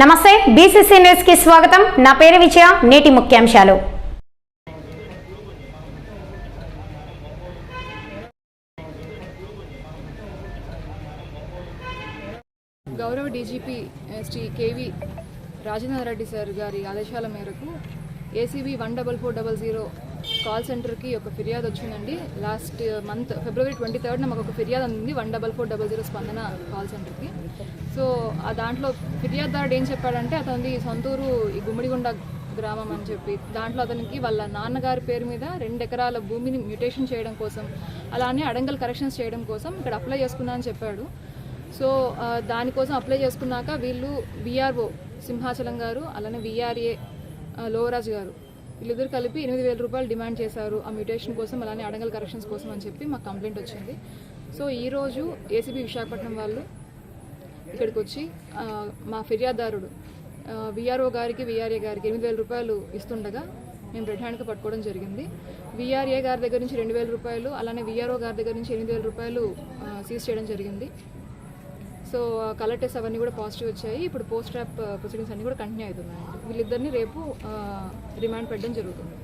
నమస్తే బీసీసీ న్యూస్కి స్వాగతం. నా పేరు విజయ నేటి ముఖ్యాంశాలు. గౌరవ DGP Shri KV Rajendra Reddy sir గారి ఆదేశాల మేరకు ACB one double four double zero call సెంటర్కి ఒక ఫిర్యాదు వచ్చిందండి. లాస్ట్ మంత్ ఫిబ్రవరి ట్వంటీ థర్డ్న మాకు ఒక ఫిర్యాదు అందింది one double four double zero Spandana call సెంటర్కి. సో ఆ దాంట్లో ఫిర్యాదుదారుడు ఏం చెప్పాడంటే అతనిది సొంతూరు ఈ గుమ్మడిగుండ గ్రామం అని చెప్పి దాంట్లో అతనికి వాళ్ళ నాన్నగారి పేరు మీద రెండు ఎకరాల భూమిని మ్యూటేషన్ చేయడం కోసం అలానే అడంగల్ కరెక్షన్స్ చేయడం కోసం ఇక్కడ అప్లై చేసుకున్నా అని చెప్పాడు. సో దానికోసం అప్లై చేసుకున్నాక వీళ్ళు విఆర్ఓ సింహాచలం గారు అలానే విఆర్ఏ లోవరాజ్ గారు వీళ్ళిద్దరు కలిపి ఎనిమిది వేల రూపాయలు డిమాండ్ చేశారు. ఆ మ్యూటేషన్ కోసం అలానే అడంగల్ కరెక్షన్స్ కోసం అని చెప్పి మాకు కంప్లైంట్ వచ్చింది. సో ఈరోజు ఏసీబీ విశాఖపట్నం వాళ్ళు ఇక్కడికి వచ్చి మా ఫిర్యాదారుడు విఆర్ఓ గారికి విఆర్ఏ గారికి ఎనిమిది వేల రూపాయలు ఇస్తుండగా మేము రెడ్ హ్యాండ్కి పట్టుకోవడం జరిగింది. విఆర్ఏ గారి దగ్గర నుంచి రెండు వేల రూపాయలు అలానే విఆర్ఓ గారి దగ్గర నుంచి ఎనిమిది వేల రూపాయలు సీజ్ చేయడం జరిగింది. సో కలర్ టెస్ట్ అవన్నీ కూడా పాజిటివ్ వచ్చాయి. ఇప్పుడు పోస్ట్ ట్రాప్ ప్రొసీడింగ్స్ అన్నీ కూడా కంటిన్యూ అవుతున్నాయి వీళ్ళిద్దరిని రేపు రిమాండ్ పెట్టడం జరుగుతుంది.